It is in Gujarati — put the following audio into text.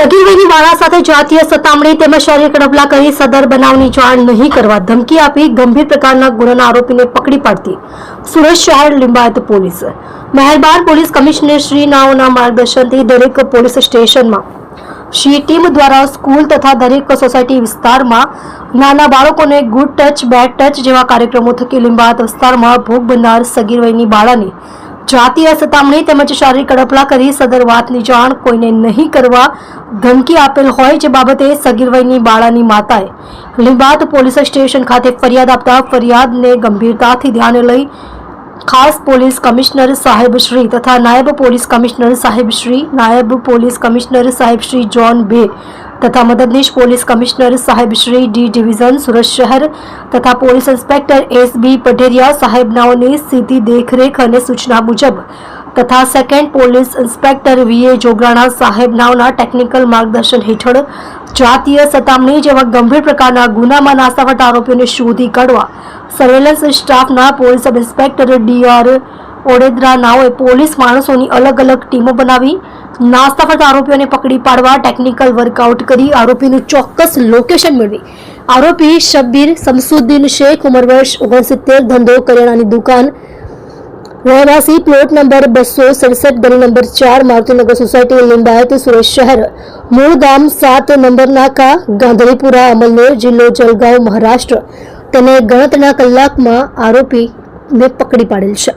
સગીર વયની બાળા સાથે જાતીય સતામણી તેમજ શારીરિક કડપલા કરી સદર બનાવની જાણ નહીં કરવા ધમકી આપી ગંભીર પ્રકારના ગુનાના આરોપીને પકડી પાડતી સુરત શહેર લિંબાયત પોલીસ. મહેરબાર પોલીસ કમિશનર શ્રી માર્ગદર્શનથી દરેક પોલીસ સ્ટેશનમાં શી ટીમ દ્વારા સ્કૂલ તથા દરેક સોસાયટી વિસ્તારમાં નાના બાળકોને ગુડ ટચ, બેડ ટચ જેવા કાર્યક્રમો થકી લિંબાયત વિસ્તારમાં ભોગ બનનાર વયની બાળાને જાતીય સતામણી તેમજ શારીરિક અડપલા કરી સદર વાતની જાણ કોઈને નહીં કરવા ધમકી આપેલ હોય જે બાબતે સગીર વયની બાળાની માતાએ લીંબાદ પોલીસ સ્ટેશન ખાતે ફરિયાદ આપતા ફરિયાદને ગંભીરતાથી ધ્યાને લઈ ખાસ પોલીસ કમિશનર સાહેબશ્રી તથા નાયબ પોલીસ કમિશનર સાહેબશ્રી નાયબ પોલીસ કમિશનર સાહેબશ્રી જોન બે તથા મદદનીશ પોલીસ કમિશનર સાહેબશ્રી ડી ડિવિઝન સુરત શહેર તથા police inspector S B Pateria સાહેબનાઓની સીધી દેખરેખ અને સૂચના મુજબ તથા second police inspector V A Jograna સાહેબનાઓના technical માર્ગદર્શન હેઠળ જાતીય સતામણી જેવા ગંભીર પ્રકારના ગુનામાં નાસાવટ આરોપીઓને શોધી કાઢવા સર્વેલન્સ સ્ટાફના police sub inspector DR Odedara નાઓએ police માણસોની અલગ અલગ ટીમો બનાવી નાસ્તાફટ આરોપીઓને પકડી પાડવા ટેકનિકલ વર્કઆઉટ કરી આરોપીનું ચોક્કસ લોકેશન મેળવી. આરોપી શબ્બીર સમસુદ્દીન શેખ, ઉમર વર્ષ ઓગણસિત્તેર, ધંધો, કરિયાણાની દુકાન રહેવાસી પ્લોટ નંબર બસો સડસઠ ગલી નંબર ચાર મારુતિનગર સોસાયટી લિંબાયત સુરત શહેર. મૂળ ગામ સાત નંબર નાકા ગાંધરીપુરા અમલનેર જિલ્લો જલગાંવ, મહારાષ્ટ્ર. તેને ગણતરીના કલાકમાં આરોપીને પકડી પાડેલ છે.